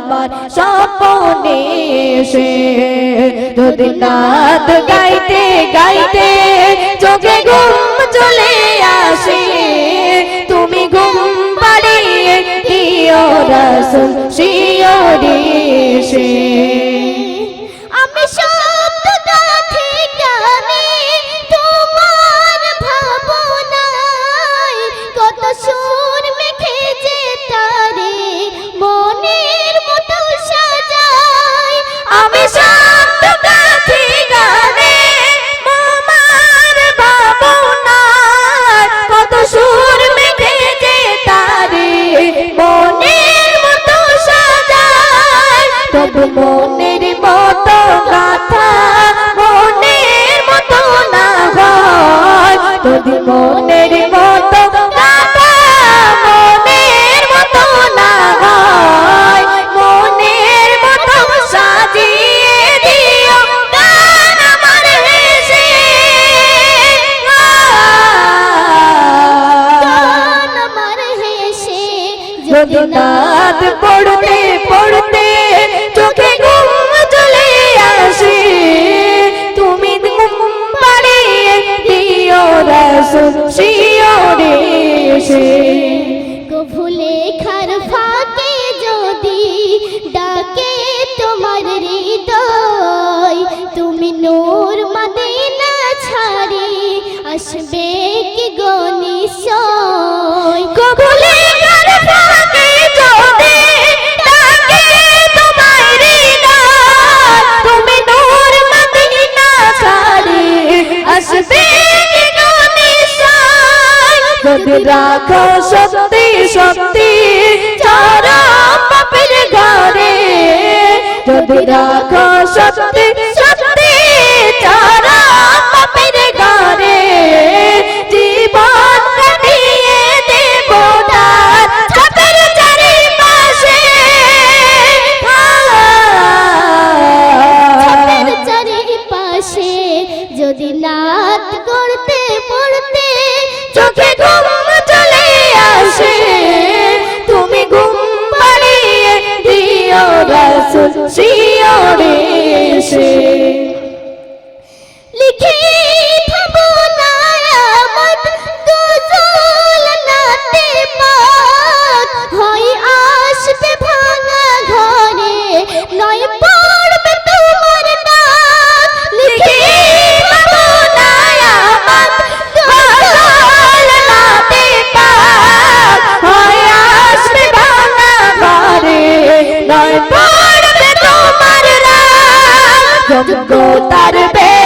আমার সপনে সে যদি নাত গাইতে গাইতে চোখে ঘুম চলে আসে। তুমি ঘুম পাড়িয়ে দিও রসুল শিওরে সে আমি তবু মনের মতো গাথা মনের মতো না হয়। যদি মনের যদি নাদ পড়তে পড়তে চোখে ঘুম চলে আসে। তুমি পাড়িয়ে দিও রসুল শিওরে সে আসবে। যদি রাখো সত্যি সত্যি চরম পাপের ঘরে যদি রাখো সত্যি যদি নাত করতে পড়তে চোখে যোগ্য তার বে